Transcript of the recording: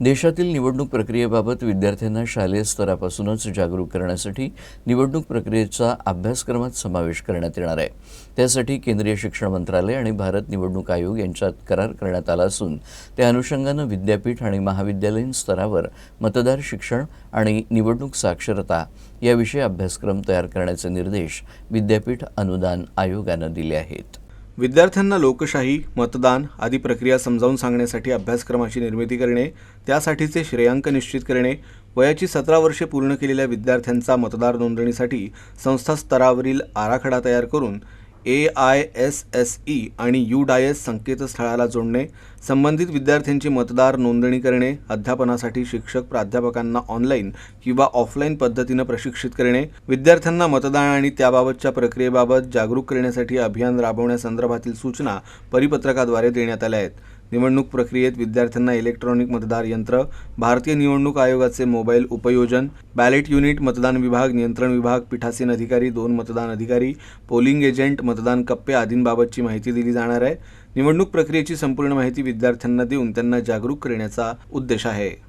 देशातील निवडणूक प्रक्रियेबाबत विद्यार्थ्यांना शालेय स्तरापासूनच जागरूक करण्यासाठी निवडणूक प्रक्रियेचा अभ्यासक्रमात समावेश करण्यात येणार आहे. त्यासाठी केंद्रीय शिक्षण मंत्रालय आणि भारत निवडणूक आयोग यांच्यात करार करण्यात आला असून त्या अनुषंगानं विद्यापीठ आणि महाविद्यालयीन स्तरावर मतदार शिक्षण आणि निवडणूक साक्षरता याविषयी अभ्यासक्रम तयार करण्याचे निर्देश विद्यापीठ अनुदान आयोगानं दिले आहेत. विद्यार्थ्यांना लोकशाही मतदान आदी प्रक्रिया समजावून सांगण्यासाठी अभ्यासक्रमाची निर्मिती करणे त्यासाठीचे श्रेयांक निश्चित करणे वयाची सतरा वर्षे पूर्ण केलेल्या विद्यार्थ्यांचा मतदार नोंदणीसाठी संस्था स्तरावरील आराखडा तयार करून A I S S E आणि यू डायस संकेतस्थळाला जोडणे संबंधित विद्यार्थ्यांची मतदार नोंदणी करणे अध्यापनासाठी शिक्षक प्राध्यापकांना ऑनलाईन किंवा ऑफलाईन पद्धतीनं प्रशिक्षित करणे विद्यार्थ्यांना मतदान आणि त्याबाबतच्या प्रक्रियेबाबत जागरूक करण्यासाठी अभियान राबवण्यासंदर्भातील सूचना परिपत्रकाद्वारे देण्यात आल्या आहेत. निवडणूक प्रक्रियेत विद्यार्थ्यांना इलेक्ट्रॉनिक मतदार यंत्र भारतीय निवडणूक आयोगाचे मोबाईल उपयोजन बॅलेट युनिट मतदान विभाग नियंत्रण विभाग पीठासीन अधिकारी दोन मतदान अधिकारी पोलिंग एजंट मतदान कप्पे आदींबाबतची माहिती दिली जाणार आहे. निवडणूक प्रक्रियेची संपूर्ण माहिती विद्यार्थ्यांना देऊन त्यांना जागरूक करण्याचा उद्देश आहे.